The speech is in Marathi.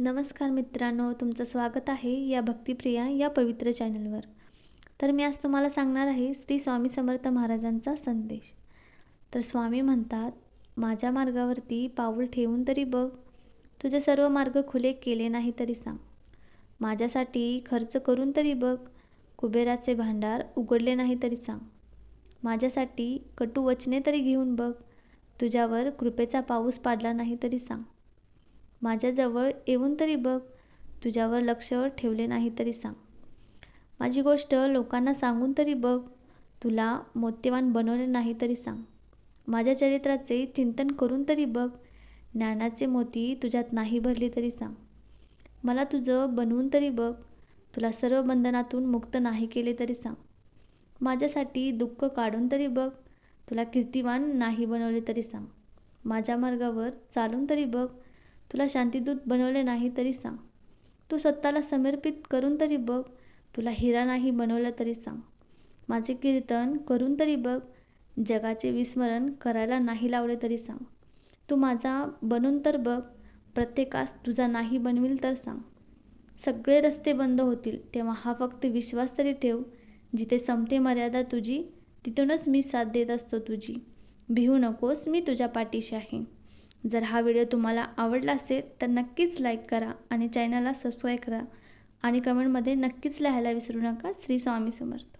नमस्कार मित्रांनो तुमचं स्वागत आहे या भक्तिप्रिया या पवित्र चॅनलवर. तर मी आज तुम्हाला सांगणार आहे श्री स्वामी समर्थ महाराजांचा संदेश. तर स्वामी म्हणतात माझ्या मार्गावरती पाऊल ठेवून तरी बघ. तुझे सर्व मार्ग खुले केले नाही तरी सांग. माझ्यासाठी खर्च करून तरी बघ. कुबेराचे भांडार उघडले नाही तरी सांग. माझ्यासाठी कटू वचने तरी घेऊन बघ. तुझ्यावर कृपेचा पाऊस पाडला नाही तरी सांग. माझ्याजवळ येऊन तरी बघ. तुझ्यावर लक्ष ठेवले नाही तरी सांग. माझी गोष्ट लोकांना सांगून तरी बघ. तुला मोत्यवान बनवले नाही तरी सांग. माझ्या चरित्राचे चिंतन करून तरी बघ. ज्ञानाचे मोती तुझ्यात नाही भरली तरी सांग. मला तुझं बनवून तरी बघ. तुला सर्व बंधनातून मुक्त नाही केले तरी सांग. माझ्यासाठी दुःख काढून तरी बघ. तुला कीर्तिवान नाही बनवले तरी सांग. माझ्या मार्गावर चालून तरी बघ. तुला शांतीदूत बनवले नाही तरी सांग. तू स्वतःला समर्पित करून तरी बघ. तुला हिरा नाही बनवलं तरी सांग. माझे कीर्तन करून तरी बघ. जगाचे विस्मरण करायला नाही लावले तरी सांग. तू माझा बनून तर बघ. प्रत्येकास तुझा नाही बनविल तर सांग. सगळे रस्ते बंद होतील तेव्हा हा फक्त विश्वास तरी ठेव. जिथे संपते मर्यादा तुझी तिथूनच मी साथ देत असतो तुझी. भिवू नकोस मी तुझ्या पाठीशी आहे. जर हा व्हिडिओ तुम्हाला आवडला असेल तर नक्कीच लाईक करा आणि चॅनलला सबस्क्राईब करा. आणि कमेंटमध्ये नक्कीच लिहायला विसरू नका श्री स्वामी समर्थ.